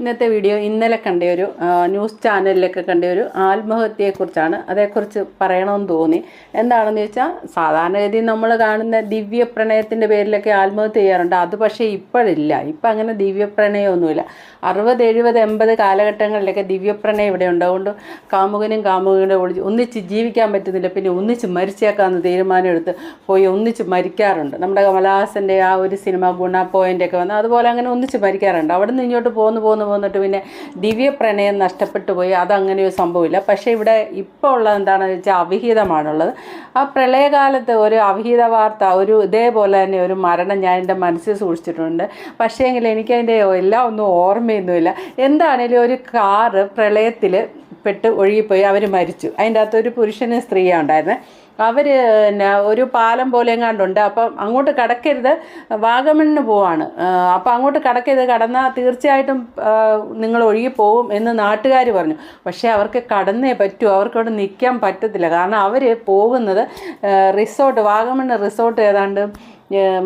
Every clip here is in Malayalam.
ഇന്നത്തെ വീഡിയോ ഇന്നലെ കണ്ട ഒരു ന്യൂസ് ചാനലിലൊക്കെ കണ്ട ഒരു ആത്മഹത്യയെക്കുറിച്ചാണ്. അതേക്കുറിച്ച് പറയണമെന്ന് തോന്നി. എന്താണെന്ന് ചോദിച്ചാൽ സാധാരണഗതി നമ്മൾ കാണുന്ന ദിവ്യ പ്രണയത്തിന്റെ പേരിലൊക്കെ ആത്മഹത്യ ചെയ്യാറുണ്ട്. അത് പക്ഷേ ഇപ്പോഴില്ല. ഇപ്പം അങ്ങനെ ദിവ്യ പ്രണയമൊന്നുമില്ല അറുപത് എഴുപത് എൺപത് കാലഘട്ടങ്ങളിലൊക്കെ ദിവ്യ പ്രണയം ഇവിടെ ഉണ്ട്. കാമുകനും കാമുകനും ഒളിച്ച് ഒന്നിച്ച് ജീവിക്കാൻ പറ്റുന്നില്ല. പിന്നെ ഒന്നിച്ച് മരിച്ചേക്കാമെന്ന് തീരുമാനമെടുത്ത് പോയി ഒന്നിച്ച് മരിക്കാറുണ്ട്. നമ്മുടെ കമലഹാസന്റെ ആ ഒരു സിനിമ ഗുണ പോയിന്റൊക്കെ വന്ന് അതുപോലെ അങ്ങനെ ഒന്നിച്ച് മരിക്കാറുണ്ട്. അവിടെ നിന്ന് ഇങ്ങോട്ട് പോന്ന് പോന്ന് പോന്നിട്ട് പിന്നെ ദിവ്യ പ്രണയം നഷ്ടപ്പെട്ടു പോയി. അതങ്ങനെ ഒരു സംഭവമില്ല. പക്ഷേ ഇവിടെ ഇപ്പോൾ ഉള്ളത് എന്താണെന്ന് വെച്ചാൽ അവിഹിതമാണുള്ളത്. ആ പ്രളയകാലത്ത് ഒരു അവിഹിത വാർത്ത ഒരു ഇതേപോലെ തന്നെ ഒരു മരണം ഞാൻ എന്റെ മനസ്സിൽ സൂക്ഷിച്ചിട്ടുണ്ട്. പക്ഷേ എങ്കിൽ എനിക്കതിന്റെ എല്ലാം ഒന്നും ഓർമ്മയൊന്നുമില്ല. എന്താണേലും ഒരു കാറ് പ്രളയത്തിൽ പെട്ട് ഒഴുകിപ്പോയി. അവർ മരിച്ചു. അതിന്റെ അകത്ത് ഒരു പുരുഷനും സ്ത്രീയാണ് ഉണ്ടായിരുന്നത് അവർ പിന്നെ ഒരു പാലം പോലെ എങ്ങാണ്ടുണ്ട്. അപ്പം അങ്ങോട്ട് കടക്കരുത് വാഗമണ്ണിന് പോവാണ്. അപ്പം അങ്ങോട്ട് കടക്കരുത് കടന്നാൽ തീർച്ചയായിട്ടും നിങ്ങൾ ഒഴുകി പോകും എന്ന് നാട്ടുകാർ പറഞ്ഞു. പക്ഷേ അവർക്ക് കടന്നേ പറ്റൂ അവർക്ക് അവിടെ നിൽക്കാൻ പറ്റത്തില്ല. കാരണം അവർ പോകുന്നത് റിസോർട്ട് വാഗമണ്ണ് റിസോർട്ട് ഏതാണ്ട്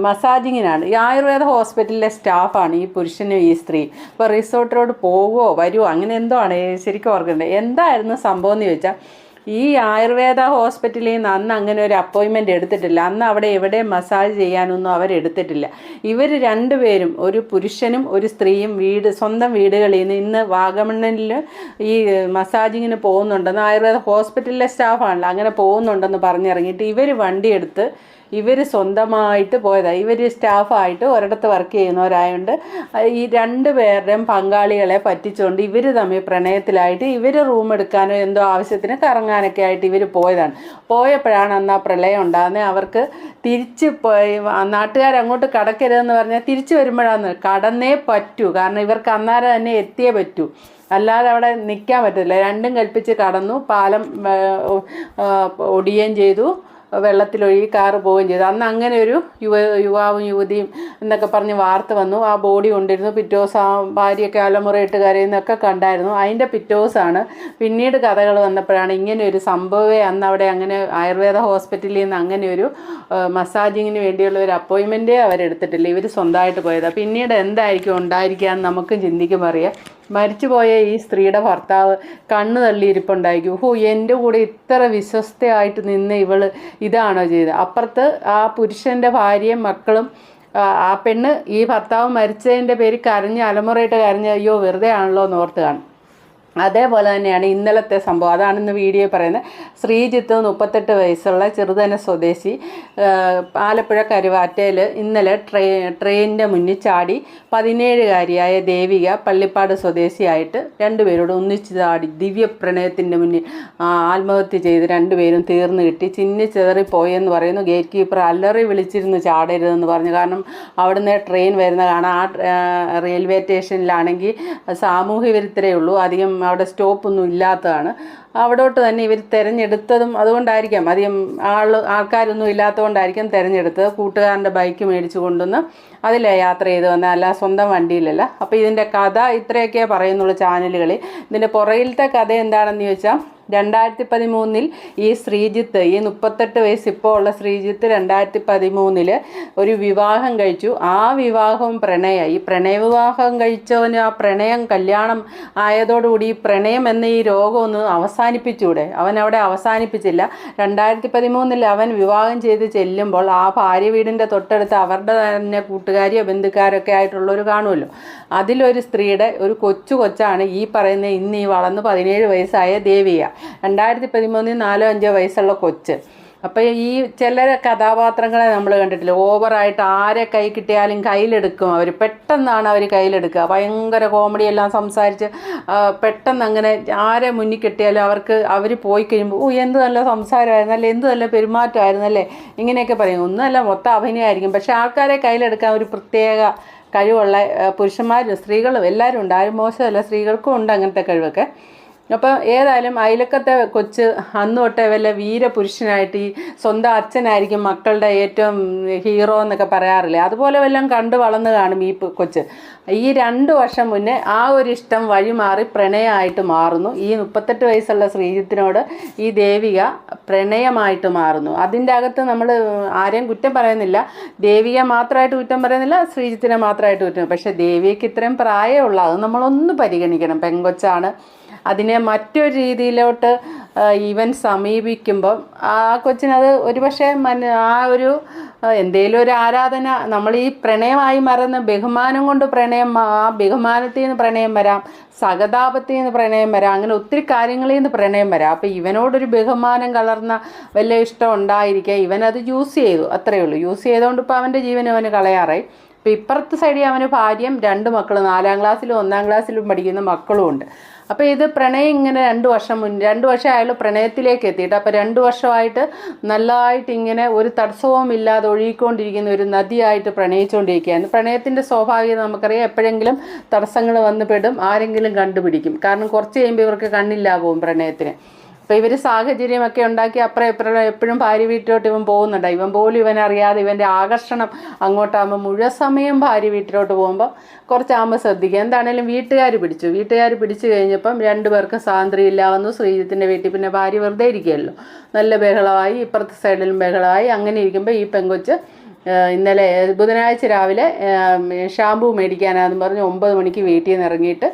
മസാജിങ്ങിനാണ്. ഈ ആയുർവേദ ഹോസ്പിറ്റലിലെ സ്റ്റാഫാണ് ഈ പുരുഷനും ഈ സ്ത്രീയും. അപ്പോൾ റിസോർട്ടിലോട്ട് പോകുമോ വരുമോ അങ്ങനെ എന്തോ ആണ്. ശരിക്കും ഓർക്കുന്നത് എന്തായിരുന്നു സംഭവം എന്ന് ചോദിച്ചാൽ ഈ ആയുർവേദ ഹോസ്പിറ്റലിൽ നിന്ന് അന്ന് അങ്ങനെ ഒരു അപ്പോയിൻമെന്റ് എടുത്തിട്ടില്ല. അന്ന് അവിടെ എവിടെ മസാജ് ചെയ്യാനൊന്നും അവരെടുത്തിട്ടില്ല ഇവർ രണ്ടുപേരും ഒരു പുരുഷനും ഒരു സ്ത്രീയും വീട് സ്വന്തം വീടുകളിൽ നിന്ന് ഇന്ന് വാഗമണ്ണിൽ ഈ മസാജിങ്ങിന് പോകുന്നുണ്ടെന്ന് ആയുർവേദ ഹോസ്പിറ്റലിലെ സ്റ്റാഫാണല്ലോ അങ്ങനെ പോകുന്നുണ്ടെന്ന് പറഞ്ഞിറങ്ങിയിട്ട് ഇവർ വണ്ടിയെടുത്ത് ഇവർ സ്വന്തമായിട്ട് പോയതാണ് ഇവർ സ്റ്റാഫായിട്ട് ഒരിടത്ത് വർക്ക് ചെയ്യുന്നവരായതുകൊണ്ട് ഈ രണ്ട് പേരുടെയും പങ്കാളികളെ പറ്റിച്ചുകൊണ്ട് ഇവർ തമ്മിൽ പ്രണയത്തിലായിട്ട് ഇവർ റൂം എടുക്കാനോ എന്തോ ആവശ്യത്തിന് കറങ്ങാനൊക്കെ ആയിട്ട് ഇവർ പോയതാണ്. പോയപ്പോഴാണ് അന്ന് ആ പ്രളയം ഉണ്ടാകുന്നത്. അവർക്ക് തിരിച്ച് അങ്ങോട്ട് കടക്കരുതെന്ന് പറഞ്ഞാൽ തിരിച്ചു വരുമ്പോഴാണ് കടന്നേ പറ്റൂ. കാരണം ഇവർക്ക് അന്നേരം തന്നെ എത്തിയേ പറ്റൂ. അല്ലാതെ അവിടെ നിൽക്കാൻ പറ്റില്ല രണ്ടും കൽപ്പിച്ച് കടന്നു പാലം ഒടിയുകയും ചെയ്തു. വെള്ളത്തിലൊഴുകി കാറ് പോവുകയും ചെയ്തു. അന്ന് അങ്ങനെ ഒരു യുവ യുവാവും യുവതിയും എന്നൊക്കെ പറഞ്ഞ് വാർത്ത വന്നു. ആ ബോഡി കൊണ്ടിരുന്നു. പിറ്റോസ് ആ ഭാര്യയൊക്കെ അലമുറയിട്ട് കരയുന്നൊക്കെ കണ്ടായിരുന്നു. അതിന്റെ പിറ്റോസാണ്. പിന്നീട് കഥകൾ വന്നപ്പോഴാണ് ഇങ്ങനെ ഒരു സംഭവമേ അന്ന് അവിടെ അങ്ങനെ ആയുർവേദ ഹോസ്പിറ്റലിൽ നിന്ന് അങ്ങനെ ഒരു മസാജിങ്ങിന് വേണ്ടിയുള്ള ഒരു അപ്പോയിൻമെന്റേ അവരെടുത്തിട്ടില്ല. ഇവർ സ്വന്തമായിട്ട് പോയതാണ് പിന്നീട് എന്തായിരിക്കും ഉണ്ടായിരിക്കുക എന്ന് നമുക്കും ചിന്തിക്കുമ്പോൾ അറിയാം. മരിച്ചുപോയ ഈ സ്ത്രീയുടെ ഭർത്താവ് കണ്ണു തള്ളിയിരിപ്പുണ്ടായിരിക്കും. ഹോ എന്റെ കൂടെ ഇത്ര വിശ്വസ്തയായിട്ട് നിന്ന് ഇവൾ ഇതാണോ ചെയ്തത്? അപ്പുറത്ത് ആ പുരുഷന്റെ ഭാര്യയും മക്കളും ആ, പെണ്ണ് ഈ ഭർത്താവ് മരിച്ചതിന്റെ പേര് കരഞ്ഞ് അലമുറയിട്ട് കരഞ്ഞ് അയ്യോ വെറുതെ ആണല്ലോ എന്ന് ഓർത്ത് കാണും. അതേപോലെ തന്നെയാണ് ഇന്നലത്തെ സംഭവം. അതാണ് ഇന്ന് വീഡിയോ പറയുന്നത്. ശ്രീജിത്ത് മുപ്പത്തെട്ട് വയസ്സുള്ള ചെറുതന സ്വദേശി ആലപ്പുഴ കരുവാറ്റയിൽ ഇന്നലെ ട്രെയിൻ ട്രെയിനിന്റെ മുന്നിൽ ചാടി പതിനേഴുകാരിയായ ദേവിക പള്ളിപ്പാട് സ്വദേശിയായിട്ട് രണ്ടുപേരോട് ഒന്നിച്ച് ചാടി ദിവ്യപ്രണയത്തിന്റെ മുന്നിൽ ആത്മഹത്യ ചെയ്ത് രണ്ടുപേരും തീർന്നു കിട്ടി. ചിന്നി ചെതറിപ്പോയെന്ന് പോയെന്ന് പറയുന്നു. ഗേറ്റ് കീപ്പർ അല്ലറി വിളിച്ചിരുന്നു ചാടരുതെന്ന് പറഞ്ഞു. കാരണം അവിടുന്ന് ട്രെയിൻ വരുന്ന ആ, റെയിൽവേ സ്റ്റേഷനിലാണെങ്കിൽ സാമൂഹ്യ വിരുദ്ധരേ ഉള്ളൂ. അധികം അവിടെ സ്റ്റോപ്പൊന്നും ഇല്ലാത്തതാണ്. അവിടോട്ട് തന്നെ ഇവർ തിരഞ്ഞെടുത്തതും അതുകൊണ്ടായിരിക്കാം. അധികം ആൾ ആൾക്കാരൊന്നും ഇല്ലാത്തതുകൊണ്ടായിരിക്കും തിരഞ്ഞെടുത്തത്. കൂട്ടുകാരന്റെ ബൈക്ക് മേടിച്ചു കൊണ്ടുവന്ന് അതിലെ യാത്ര ചെയ്ത് വന്ന അല്ല സ്വന്തം വണ്ടിയിലല്ല. അപ്പോൾ ഇതിന്റെ കഥ ഇത്രയൊക്കെ പറയുന്നുള്ളൂ ചാനലുകളിൽ. ഇതിന്റെ പുറകിലത്തെ കഥ എന്താണെന്ന് ചോദിച്ചാൽ രണ്ടായിരത്തി പതിമൂന്നിൽ ഈ ശ്രീജിത്ത് ഈ മുപ്പത്തെട്ട് വയസ്സ് ഇപ്പോൾ ഉള്ള ശ്രീജിത്ത് രണ്ടായിരത്തി പതിമൂന്നിൽ ഒരു വിവാഹം കഴിച്ചു. ആ വിവാഹവും പ്രണയ ഈ പ്രണയ വിവാഹം കഴിച്ചവന് ആ പ്രണയം കല്യാണം ആയതോടുകൂടി പ്രണയം എന്ന ഈ രോഗം ഒന്ന് അവസാനിപ്പിച്ചൂടെ? അവൻ അവിടെ അവസാനിപ്പിച്ചില്ല. രണ്ടായിരത്തി പതിമൂന്നിൽ അവൻ വിവാഹം ചെയ്ത് ചെല്ലുമ്പോൾ ആ ഭാര്യ വീടിന്റെ തൊട്ടടുത്ത് അവരുടെ തന്നെ കൂട്ടുകാരിയോ ബന്ധുക്കാരൊക്കെ ആയിട്ടുള്ളവർ കാണുമല്ലോ. അതിലൊരു സ്ത്രീയുടെ ഒരു കൊച്ചു കൊച്ചാണ് ഈ പറയുന്ന ഇന്ന് ഈ വളർന്ന് പതിനേഴ് വയസ്സായ ദേവിയ രണ്ടായിരത്തി പതിമൂന്നിൽ നാലോ അഞ്ചോ വയസ്സുള്ള കൊച്ച്. അപ്പോൾ ഈ ചില കഥാപാത്രങ്ങളെ നമ്മൾ കണ്ടിട്ടില്ല? ഓവറായിട്ട് ആരെ കൈ കിട്ടിയാലും കയ്യിലെടുക്കും അവർ പെട്ടെന്നാണ് അവർ കയ്യിലെടുക്കുക. ഭയങ്കര കോമഡി എല്ലാം സംസാരിച്ച് പെട്ടെന്ന് അങ്ങനെ ആരെ മുന്നിൽ കിട്ടിയാലും അവർക്ക് അവർ പോയി കഴിയുമ്പോൾ ഓ എന്ത് നല്ല സംസാരമായിരുന്നു അല്ലേ? എന്ത് നല്ല പെരുമാറ്റമായിരുന്നു അല്ലേ? ഇങ്ങനെയൊക്കെ പറയും. ഒന്നുമല്ല മൊത്തം അഭിനയമായിരിക്കും. പക്ഷെ ആൾക്കാരെ കയ്യിലെടുക്കാൻ ഒരു പ്രത്യേക കഴിവുള്ള പുരുഷന്മാരും സ്ത്രീകളും എല്ലാവരും ഉണ്ട്. ആരും മോശമല്ല. സ്ത്രീകൾക്കും ഉണ്ട് അങ്ങനത്തെ കഴിവൊക്കെ. അപ്പോൾ ഏതായാലും അയലക്കത്തെ കൊച്ച് അന്ന് തൊട്ടേ വല്ല വീരപുരുഷനായിട്ട് ഈ സ്വന്തം അച്ഛനായിരിക്കും മക്കളുടെ ഏറ്റവും ഹീറോ എന്നൊക്കെ പറയാറില്ലേ? അതുപോലെ വല്ലതും കണ്ടു വളർന്നു കാണും ഈ കൊച്ച്. ഈ രണ്ട് വർഷം മുന്നേ ആ ഒരു ഇഷ്ടം വഴിമാറി പ്രണയമായിട്ട് മാറുന്നു. ഈ മുപ്പത്തെട്ട് വയസ്സുള്ള ശ്രീജിത്തിനോട് ഈ ദേവിക പ്രണയമായിട്ട് മാറുന്നു. അതിന്റെ അകത്ത് നമ്മൾ ആരെയും കുറ്റം പറയുന്നില്ല. ദേവിക മാത്രമായിട്ട് കുറ്റം പറയുന്നില്ല ശ്രീജിത്തിനെ മാത്രമായിട്ട് കുറ്റം പക്ഷേ ദേവികയ്ക്ക് ഇത്രയും പ്രായമുള്ള അത് നമ്മളൊന്ന് പരിഗണിക്കണം. പെങ്കൊച്ചാണ്. അതിനെ മറ്റൊരു രീതിയിലോട്ട് ഇവൻ സമീപിക്കുമ്പം ആ കൊച്ചിനത് ഒരുപക്ഷെ മന ആ ഒരു എന്തേലും ഒരു ആരാധന നമ്മൾ ഈ പ്രണയമായി മറന്ന് ബഹുമാനം കൊണ്ട് പ്രണയം ആ ബഹുമാനത്തിൽ നിന്ന് പ്രണയം വരാം സഹതാപത്തിൽ നിന്ന് പ്രണയം വരാം അങ്ങനെ ഒത്തിരി കാര്യങ്ങളിൽ നിന്ന് പ്രണയം വരാം. അപ്പം ഇവനോടൊരു ബഹുമാനം കലർന്ന വല്ല ഇഷ്ടം ഉണ്ടായിരിക്കുക ഇവനത് യൂസ് ചെയ്തു അത്രയേ ഉള്ളൂ. യൂസ് ചെയ്തുകൊണ്ട് ഇപ്പോൾ അവന്റെ ജീവൻ അവന് കളയാറായി. ഇപ്പം ഇപ്പുറത്തെ സൈഡിൽ അവന് ഭാര്യയും രണ്ട് മക്കൾ നാലാം ക്ലാസ്സിലും ഒന്നാം ക്ലാസ്സിലും പഠിക്കുന്ന മക്കളും ഉണ്ട്. അപ്പോൾ ഇത് പ്രണയം ഇങ്ങനെ രണ്ട് വർഷം മുൻ രണ്ട് വർഷം അയാൾ പ്രണയത്തിലേക്ക് എത്തിയിട്ട് അപ്പോൾ രണ്ട് വർഷമായിട്ട് നല്ലതായിട്ട് ഇങ്ങനെ ഒരു തടസ്സവും ഇല്ലാതെ ഒഴുകിക്കൊണ്ടിരിക്കുന്ന ഒരു നദിയായിട്ട് പ്രണയിച്ചുകൊണ്ടിരിക്കുകയാണ് പ്രണയത്തിന്റെ സ്വാഭാവികത നമുക്കറിയാം എപ്പോഴെങ്കിലും തടസ്സങ്ങൾ വന്ന് പെടും ആരെങ്കിലും കണ്ടുപിടിക്കും. കാരണം കുറച്ച് കഴിയുമ്പോൾ ഇവർക്ക് കണ്ണില്ലാ പ്രണയത്തിന്. അപ്പോൾ ഇവർ സാഹചര്യമൊക്കെ ഉണ്ടാക്കി അപ്പുറം ഇപ്പുറം എപ്പോഴും ഭാര്യ വീട്ടിലോട്ട് ഇവൻ പോകുന്നുണ്ട്. ഇവൻ പോലും ഇവൻ അറിയാതെ ഇവന്റെ ആകർഷണം അങ്ങോട്ടാകുമ്പോൾ മുഴുവൻ സമയം ഭാര്യ വീട്ടിലോട്ട് പോകുമ്പോൾ കുറച്ചാകുമ്പോൾ ശ്രദ്ധിക്കുക. എന്താണേലും വീട്ടുകാർ പിടിച്ചു. വീട്ടുകാർ പിടിച്ചു കഴിഞ്ഞപ്പം രണ്ടു പേർക്കും സ്വാതന്ത്ര്യം ഇല്ലാവുന്നു. വന്നു ശ്രീജിത്തിന്റെ വീട്ടിൽ പിന്നെ ഭാര്യ വെറുതെ ഇരിക്കുകയല്ലോ. നല്ല ബഹളമായി ഇപ്പുറത്തെ സൈഡിലും ബഹളമായി. അങ്ങനെ ഇരിക്കുമ്പോൾ ഈ പെങ്കൊച്ച് ഇന്നലെ ബുധനാഴ്ച രാവിലെ ഷാമ്പു മേടിക്കാനാണെന്ന് പറഞ്ഞ് ഒമ്പത് മണിക്ക് വീട്ടിൽ നിന്ന് ഇറങ്ങിയിട്ട്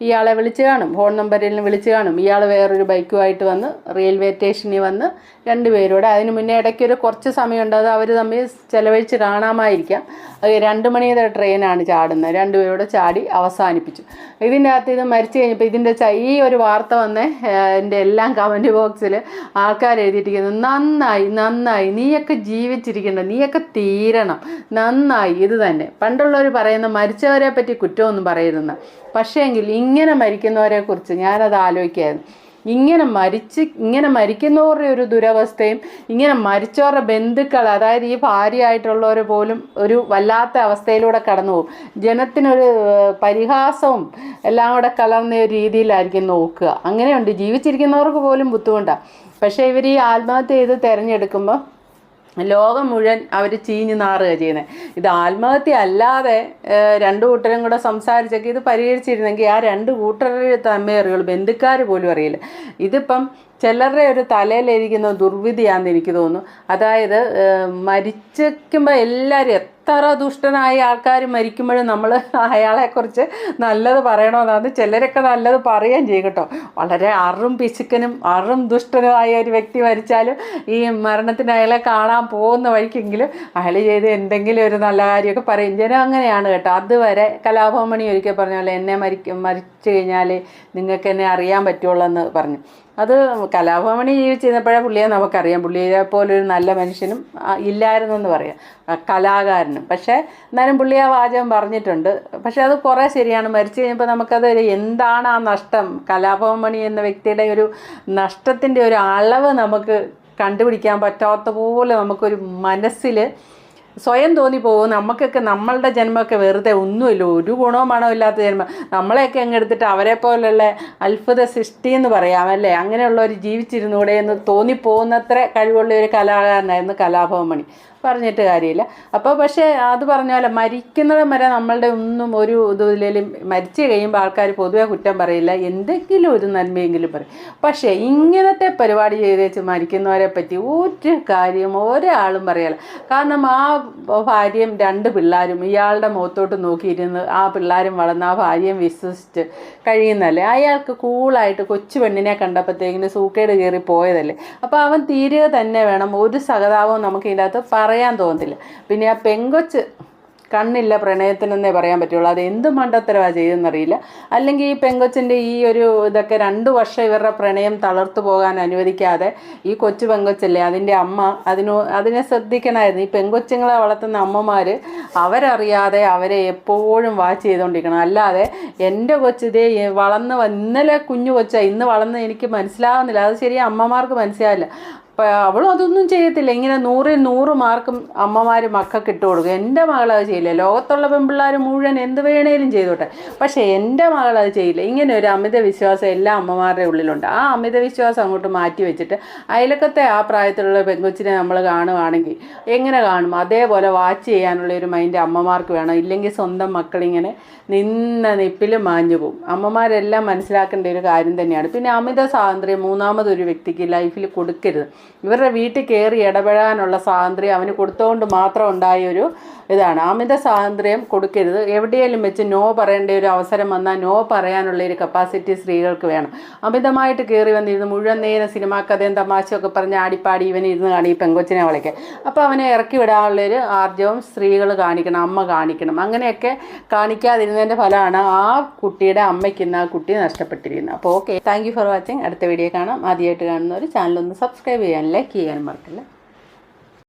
ഇയാളെ വിളിച്ച് കാണും. ഫോൺ നമ്പറിൽ നിന്ന് വിളിച്ച് കാണും. ഇയാൾ വേറൊരു ബൈക്കുമായിട്ട് വന്ന് റെയിൽവേ സ്റ്റേഷനിൽ വന്ന് രണ്ടുപേരോടെ അതിന് മുന്നേ ഇടയ്ക്കൊരു കുറച്ച് സമയമുണ്ട്. അത് അവർ തമ്മിൽ ചിലവഴിച്ച് കാണാമായിരിക്കാം. അത് രണ്ട് മണിയുടെ ട്രെയിനാണ് ചാടുന്നത്. രണ്ടുപേരോട് ചാടി അവസാനിപ്പിച്ചു. ഇതിന്റെ അകത്ത് ഇത് മരിച്ചു കഴിഞ്ഞപ്പോൾ ഇതിന്റെ ഈ ഒരു വാർത്ത വന്ന് എന്റെ എല്ലാം കമന്റ് ബോക്സിൽ ആൾക്കാർ എഴുതിയിട്ടിരിക്കുന്നത് നന്നായി നന്നായി. നീയൊക്കെ ജീവിച്ചിരിക്കേണ്ട. നീയൊക്കെ തീരണം. നന്നായി. ഇത് തന്നെ. പണ്ടുള്ളവർ പറയുന്ന മരിച്ചവരെ പറ്റി കുറ്റമൊന്നും പറയരുതെന്ന്. പക്ഷേങ്കിൽ ഇങ്ങനെ മരിക്കുന്നവരെ കുറിച്ച് ഞാനത് ആലോചിക്കായിരുന്നു ഇങ്ങനെ മരിച്ച് ഇങ്ങനെ മരിക്കുന്നവരുടെ ഒരു ദുരവസ്ഥയും ഇങ്ങനെ മരിച്ചവരുടെ ബന്ധുക്കൾ അതായത് ഈ ഭാര്യയായിട്ടുള്ളവർ പോലും ഒരു വല്ലാത്ത അവസ്ഥയിലൂടെ കടന്നു പോകും. ജനത്തിനൊരു പരിഹാസവും എല്ലാം കൂടെ കലർന്ന ഒരു രീതിയിലായിരിക്കും നോക്കുക. അങ്ങനെയുണ്ട്. ജീവിച്ചിരിക്കുന്നവർക്ക് പോലും ബുദ്ധിമുട്ടാണ്. പക്ഷേ ഇവർ ഈ ആത്മഹത്യ ചെയ്ത് തിരഞ്ഞെടുക്കുമ്പോൾ ലോകം മുഴുവൻ അവർ ചീഞ്ഞു നാറുക ചെയ്യുന്നത് ഇത് ആത്മഹത്യ അല്ലാതെ രണ്ട് കൂട്ടരും കൂടെ സംസാരിച്ചൊക്കെ ഇത് പരിഹരിച്ചിരുന്നെങ്കിൽ ആ രണ്ട് കൂട്ടരുടെ അറിയുള്ളൂ. ബന്ധുക്കാർ പോലും അറിയില്ല. ഇതിപ്പം ചിലരുടെ ഒരു തലയിലിരിക്കുന്ന ദുർവിധിയാണെന്ന് എനിക്ക് തോന്നുന്നു. അതായത് മരിച്ചിരിക്കുമ്പോൾ എല്ലാവരും എത്ര ദുഷ്ടനായ ആൾക്കാർ മരിക്കുമ്പോഴും നമ്മൾ അയാളെക്കുറിച്ച് നല്ലത് പറയണമെന്നാണ് ചിലരൊക്കെ നല്ലത് പറയുകയും ചെയ്യും കേട്ടോ. വളരെ അറും പിശുക്കനും അറും ദുഷ്ടനുമായ ഒരു വ്യക്തി മരിച്ചാലും ഈ മരണത്തിന് അയാളെ കാണാൻ പോകുന്ന വഴിക്കെങ്കിലും അയാൾ ചെയ്ത് എന്തെങ്കിലും ഒരു നല്ല കാര്യമൊക്കെ പറയും. ജനം അങ്ങനെയാണ് കേട്ടോ. അതുവരെ കലാഭവമണി ഒരിക്കൽ പറഞ്ഞ പോലെ എന്നെ മരിക്കും മരിച്ചു കഴിഞ്ഞാൽ നിങ്ങൾക്ക് എന്നെ അറിയാൻ പറ്റുള്ളൂ എന്ന് പറഞ്ഞു. അത് കലാഭവനെ ജീവിച്ചിരുന്നപ്പോഴേ പുള്ളിയെ നമുക്കറിയാം. പുള്ളിയെ പോലൊരു നല്ല മനുഷ്യനും ഇല്ലായിരുന്നു എന്ന് പറയാം. കലാകാരനും. പക്ഷേ എന്നാലും പുള്ളി ആ വാചകം പറഞ്ഞിട്ടുണ്ട്. പക്ഷേ അത് കുറേ ശരിയാണ്. മരിച്ചു കഴിഞ്ഞപ്പോൾ നമുക്കത് എന്താണ് ആ നഷ്ടം? കലാഭവമണി എന്ന വ്യക്തിയുടെ ഒരു നഷ്ടത്തിന്റെ ഒരു അളവ് നമുക്ക് കണ്ടുപിടിക്കാൻ പറ്റാത്ത പോലെ നമുക്കൊരു മനസ്സിൽ സ്വയം തോന്നിപ്പോകും. നമുക്കൊക്കെ നമ്മളുടെ ജന്മമൊക്കെ വെറുതെ ഒന്നുമില്ല. ഒരു ഗുണവും മണവും ഇല്ലാത്ത ജന്മം. നമ്മളെയൊക്കെ അങ്ങ് എടുത്തിട്ട് അവരെ പോലുള്ള അത്ഭുത സൃഷ്ടി എന്ന് പറയാം അല്ലേ? അങ്ങനെയുള്ളവർ ജീവിച്ചിരുന്നൂടെ എന്ന് തോന്നിപ്പോകുന്നത്ര കഴിവുള്ള ഒരു കലാകാരനായിരുന്നു കലാഭവൻ മണി. പറഞ്ഞിട്ട് കാര്യമില്ല. അപ്പോൾ പക്ഷേ അത് പറഞ്ഞ പോലെ മരിക്കുന്നത് വരെ നമ്മളുടെ ഒന്നും ഒരു ഇതിലും മരിച്ചു കഴിയുമ്പോൾ ആൾക്കാർ പൊതുവെ കുറ്റം പറയില്ല. എന്തെങ്കിലും ഒരു നന്മയെങ്കിലും പറയും. പക്ഷേ ഇങ്ങനത്തെ പരിപാടി ചെയ്ത് വെച്ച് മരിക്കുന്നവരെ പറ്റി ഒരു കാര്യം ഒരാളും പറയല കാരണം ആ ഭാര്യയും രണ്ട് പിള്ളേരും ഇയാളുടെ മുഖത്തോട്ട് നോക്കിയിരുന്ന് ആ പിള്ളേരും വളർന്ന് ആ ഭാര്യയും വിശ്വസിച്ച് കഴിയുന്നല്ലേ അയാൾക്ക് കൂളായിട്ട് കൊച്ചു പെണ്ണിനെ കണ്ടപ്പോഴത്തേക്കിന് സൂക്കേട് കയറി പോയതല്ലേ? അപ്പോൾ അവൻ തീരുക തന്നെ വേണം. ഒരു സഹതാപവും നമുക്ക് ഇതിനകത്ത് അകത്ത് പറയാൻ തോന്നത്തില്ല. പിന്നെ ആ പെങ്കൊച്ച് കണ്ണില്ല പ്രണയത്തിനെന്നേ പറയാൻ പറ്റുള്ളൂ. അത് എന്ത് മണ്ടത്തരമാണ് ചെയ്തെന്നറിയില്ല അല്ലെങ്കിൽ ഈ പെങ്കൊച്ചിന്റെ ഈ ഒരു ഇതൊക്കെ രണ്ട് വർഷം ഇവരുടെ പ്രണയം തളർത്തു പോകാൻ അനുവദിക്കാതെ ഈ കൊച്ചു പെങ്കൊച്ചല്ലേ അതിന്റെ അമ്മ അതിനു അതിനെ ശ്രദ്ധിക്കണമായിരുന്നു. ഈ പെങ്കൊച്ചുങ്ങളെ വളർത്തുന്ന അമ്മമാർ അവരറിയാതെ അവരെ എപ്പോഴും വാച്ച് ചെയ്തുകൊണ്ടിരിക്കണം. അല്ലാതെ എന്റെ കൊച്ചിതേ വളർന്ന് ഇന്നലെ കുഞ്ഞു കൊച്ചാണ് ഇന്ന് വളർന്ന് എനിക്ക് മനസ്സിലാവുന്നില്ല. അത് ശരി അമ്മമാർക്ക് മനസ്സിലാവില്ല. അപ്പോൾ അവളും അതൊന്നും ചെയ്യത്തില്ല. ഇങ്ങനെ നൂറിൽ നൂറ് മാർക്കും അമ്മമാർ മക്കൾക്ക് ഇട്ട് കൊടുക്കും. എന്റെ മകൾ അത് ചെയ്യില്ല. ലോകത്തുള്ള പെൺപിള്ളേർ മുഴുവൻ എന്ത് വേണേലും ചെയ്തോട്ടെ. പക്ഷേ എന്റെ മകൾ അത് ചെയ്യില്ല. ഇങ്ങനെ ഒരു അമിത വിശ്വാസം എല്ലാ അമ്മമാരുടെ ഉള്ളിലുണ്ട്. ആ അമിത വിശ്വാസം അങ്ങോട്ട് മാറ്റി വെച്ചിട്ട് അയലക്കത്തെ ആ പ്രായത്തിലുള്ള പെൺകൊച്ചിനെ നമ്മൾ കാണുവാണെങ്കിൽ എങ്ങനെ കാണും? അതേപോലെ വാച്ച് ചെയ്യാനുള്ള ഒരു മൈൻഡ് അമ്മമാർക്ക് വേണം. ഇല്ലെങ്കിൽ സ്വന്തം മക്കളിങ്ങനെ നിന്ന നിപ്പിൽ മാഞ്ഞു പോകും. അമ്മമാരെല്ലാം മനസ്സിലാക്കേണ്ട ഒരു കാര്യം തന്നെയാണ്. പിന്നെ അമിത സ്വാതന്ത്ര്യം മൂന്നാമതൊരു വ്യക്തിക്ക് ലൈഫിൽ കൊടുക്കരുത്. ഇവരുടെ വീട്ടിൽ കയറി ഇടപെടാനുള്ള സ്വാതന്ത്ര്യം അവന് കൊടുത്തുകൊണ്ട് മാത്രം ഉണ്ടായ ഒരു ഇതാണ്. അമിത സ്വാതന്ത്ര്യം കൊടുക്കരുത്. എവിടെയെങ്കിലും വെച്ച് നോ പറയേണ്ട ഒരു അവസരം വന്നാൽ നോ പറയാനുള്ള ഒരു കപ്പാസിറ്റി സ്ത്രീകൾക്ക് വേണം. അമിതമായിട്ട് കയറി വന്നിരുന്ന് മുഴുവൻ നേരം സിനിമാ കഥയും തമാശയൊക്കെ പറഞ്ഞ് ആടിപ്പാടി ഇവൻ ഇരുന്ന് കാണി പെങ്കൊച്ചിനെ വിളിക്കുക അപ്പോൾ അവനെ ഇറക്കി വിടാനുള്ളൊരു ആർജവം സ്ത്രീകൾ കാണിക്കണം അമ്മ കാണിക്കണം. അങ്ങനെയൊക്കെ കാണിക്കാതിരുന്നതിന്റെ ഫലമാണ് ആ കുട്ടിയുടെ അമ്മയ്ക്ക് ഇന്ന് ആ കുട്ടി നഷ്ടപ്പെട്ടിരിക്കുന്നത്. അപ്പോൾ ഓക്കെ താങ്ക് ഫോർ വാച്ചിങ് അടുത്ത വീഡിയോ കാണാം. ആദ്യമായിട്ട് കാണുന്നവർ ചാനൽ ഒന്ന് സബ്സ്ക്രൈബ് ചെയ്യാൻ ലൈക്ക് ചെയ്യാൻ മറക്കില്ല.